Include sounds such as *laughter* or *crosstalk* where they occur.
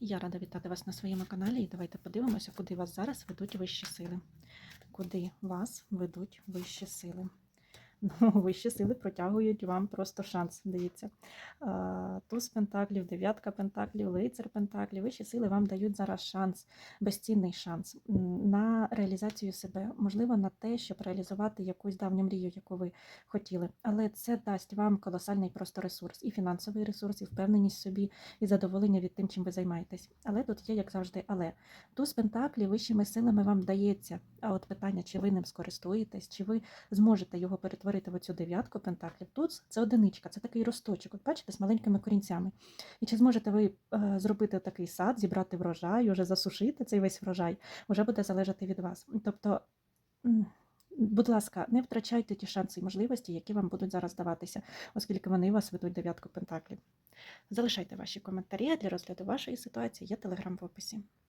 Я рада вітати вас на своєму каналі і давайте подивимося, куди вас зараз ведуть вищі сили. Куди вас ведуть вищі сили. Ну, *laughs* вищі сили протягують вам просто шанс. Дивіться. Туз пентаклів, дев'ятка пентаклів, лицар пентаклів. Вищі сили вам дають зараз шанс, безцінний шанс на реалізацію себе, можливо, на те, щоб реалізувати якусь давню мрію, яку ви хотіли. Але це дасть вам колосальний просто ресурс, і фінансовий ресурс, і впевненість в собі, і задоволення від тим, чим ви займаєтесь. Але тут є, як завжди, але туз пентаклів вищими силами вам дається. А от питання, чи ви ним скористуєтесь, чи ви зможете його перетворити в оцю дев'ятку пентаклів. Тут це одиничка, це такий росточок, от бачите, з маленькими корінцями. І чи зможете ви е, зробити такий сад, зібрати врожай, уже засушити цей весь врожай, вже буде залежати від вас. Тобто. Будь ласка, не втрачайте ті шанси і можливості, які вам будуть зараз даватися, оскільки вони вас ведуть дев'ятку пентаклів. Залишайте ваші коментарі для розгляду вашої ситуації. Є телеграм в описі.